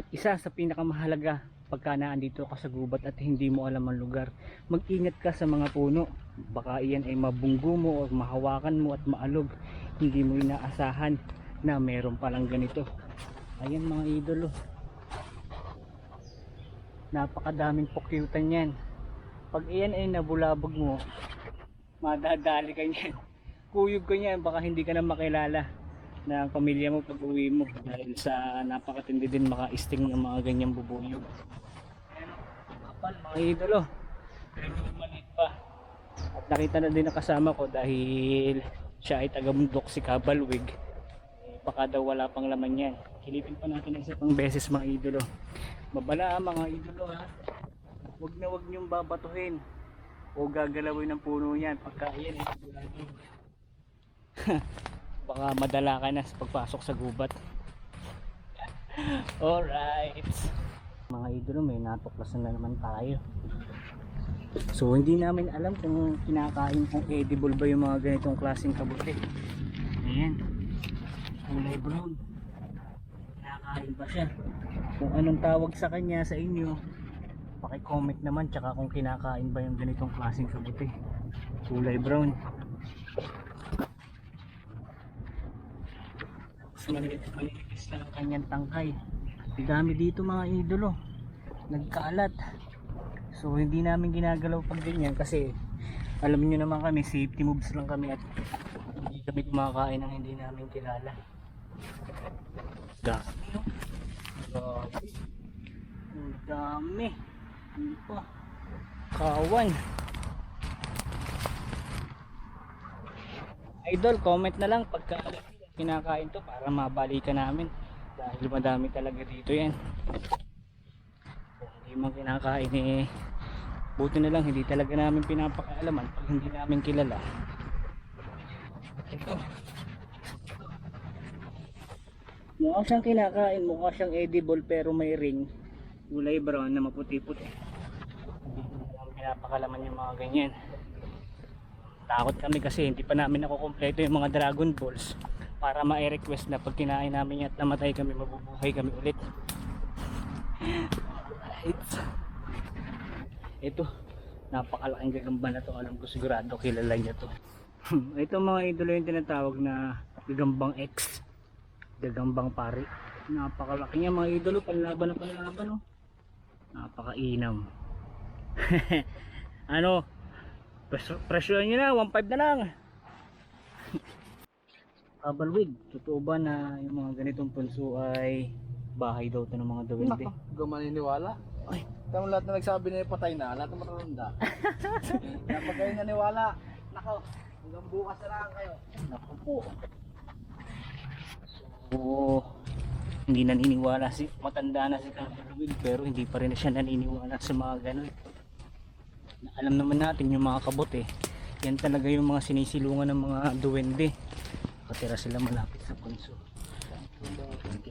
At isa sa pinakamahalaga pagka naandito ka sa gubat at hindi mo alam ang lugar, mag-ingat ka sa mga puno. Baka iyan ay mabunggo mo o mahawakan mo at maalog. Hindi mo inaasahan na meron palang ganito. Ayan mga idolo. Napakadaming pukyutan yan. Pag iyan ay nabulabog mo, madadali ka niyan. Kuyog ka niyan, baka hindi ka na makilala ng pamilya mo pag uwi mo dahil sa napakatindi din maka-sting ng mga ganyang bubuyog. Kapal mga idolo. Pero maliit pa. At nakita na din ang kasama ko dahil siya ay taga-bundok si Kabalwig. Eh, baka daw wala pang laman yan. Kilipin pa natin isa pang beses mga idolo. Babala mga idolo ha. Huwag na huwag niyong babatuhin o gagalawin ng puno yan pagka yan ay bulabog. Baka madala ka na sa pagpasok sa gubat. Alright. Mga idolo may natuklasan na naman tayo. So hindi namin alam kung kinakain kung edible ba yung mga ganitong klaseng kabuti. Ayan. Kulay brown. Kinakain ba siya? Kung anong tawag sa kanya sa inyo, paki-comment naman tsaka kung kinakain ba yung ganitong klaseng kabuti. Kulay brown. Maliit lang ang kanyang tangkay. Ang dami dito mga idolo. Nagkaalat. So hindi namin ginagalaw pag ganyan kasi alam nyo naman kami safety moves lang kami at hindi kami kumakain ng hindi namin kilala. Dami no? Ang dami. Ano pa? Kawan. Idol, comment na lang pagka kinakain to para mabalikan namin. Dahil madami talaga dito yan. Hindi man kinakain eh, buti na lang hindi talaga namin pinapakaalaman pag hindi namin kilala. Ito. Mukha siyang kinakain, mukha siyang edible pero may ring. Kulay brown na maputi-puti. Hindi namin pinapakalaman yung mga ganyan. Takot kami kasi hindi pa namin nakukompleto yung mga Dragon Balls para ma-request na pag kinain namin at namatay kami, mabubuhay kami ulit. Alright. Ito, napakalaking gagamba na to. Alam ko sigurado kilala niya to. Ito mga idolo yung tinatawag na gagambang X. Gagambang pari. Napakalaki niya mga idolo. Panlaban na panlaban oh. Napakainam. ano? Pres- presyo nyo na, 1.5 na lang. Kabalwig, totoo ba na yung mga ganitong punso ay bahay daw to ng mga duwende? Nako, huwag kang maniniwala. Ay. Tama lahat na nagsabi na yung patay na, lahat ng matatanda. Kapag kayo naniwala, nako, hanggang bukas na lang kayo. Naku po. So, hindi naniniwala si matanda na si Kabalwig pero hindi pa rin siya naniniwala sa mga ganun. Na Alam naman natin yung mga kabote. Yan talaga yung mga sinisilungan ng mga duwende. Katira sila malapit sa punso.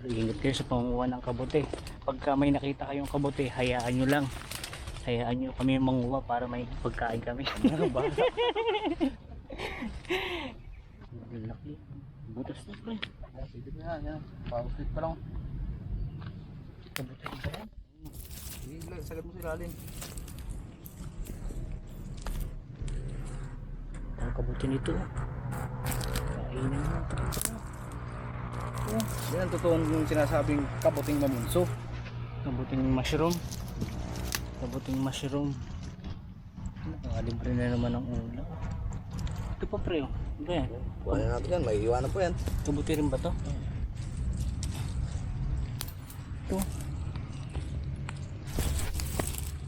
Ingat kayo sa pangunguha ng kabote. Pagka may nakita kayong kabote, hayaan nyo lang. Hayaan nyo kami manguha para may pagkain kami. Laki. Butas na pre. Pwede pa yan, yan. Pag-fit pa lang. Kabote ba yan? Sagat mo sila alin. Ang kabuti nito. Kainin mo. Oh, yan ang totoong yung sinasabing kabuting mamunso. Kabuting mushroom. Kabuting mushroom. Nakalibre na naman ang ulo. Ito pa pre oh. Ano yan? Buhay na natin yan, may iwanan po yan. Kabuti rin ba to? Ito.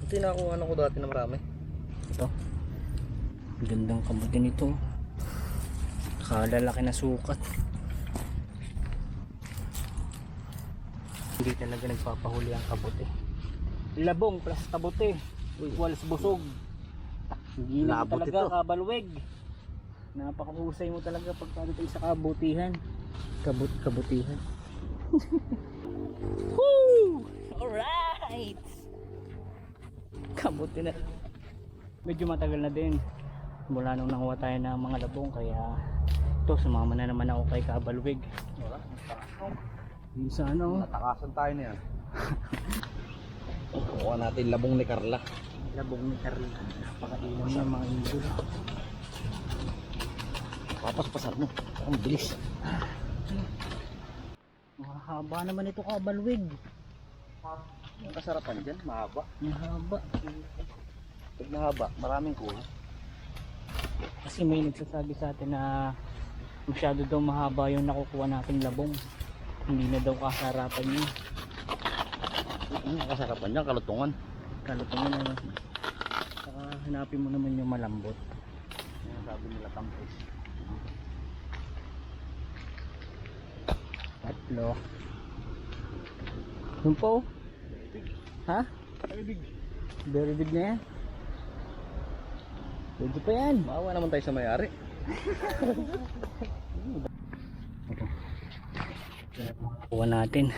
Ito yung nakuha ko dati na marami. Ito. Ang Gandang kabuti nito. Nakalalaki na sukat. Hindi talaga nagpapahuli ang kabuti. Labong plus kabuti. Equals busog. Hindi na talaga ito. kabalweg. Napakahusay mo talaga pagkadating sa kabutihan. Kabut kabutihan. Woo! Alright! Kabuti na medyo matagal na din mula nung nanguha tayo ng mga labong kaya ito sumama na naman ako kay Kabalwig Wala. yun sa ano Natakasan tayo na yan. Kuha natin labong ni Carla. Labong ni Carla. Napakainom ng mga idol. Papas-pasar mo. Ang bilis. Mahaba naman ito kabalwig. Ang kasarapan dyan, mahaba. Mahaba. Pag nahaba, maraming kuha. Kasi may nagsasabi sa atin na masyado daw mahaba yung nakukuha nating labong. Hindi na daw kasarapan yun. Ang kasarapan dyan, kalutungan. Kalutungan ano. Saka hanapin mo naman yung malambot. Yan sabi nila tampis. Tatlo. Yung po. Ha? Ay, big. Very big na yan. Pwede pa yan. Maawa naman tayo sa may-ari. Kuha natin.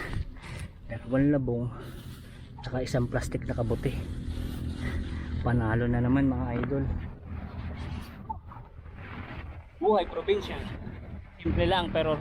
Dalawang labong. Saka isang plastic na kabuti. Panalo na naman mga idol. Buhay probinsya. Simple lang pero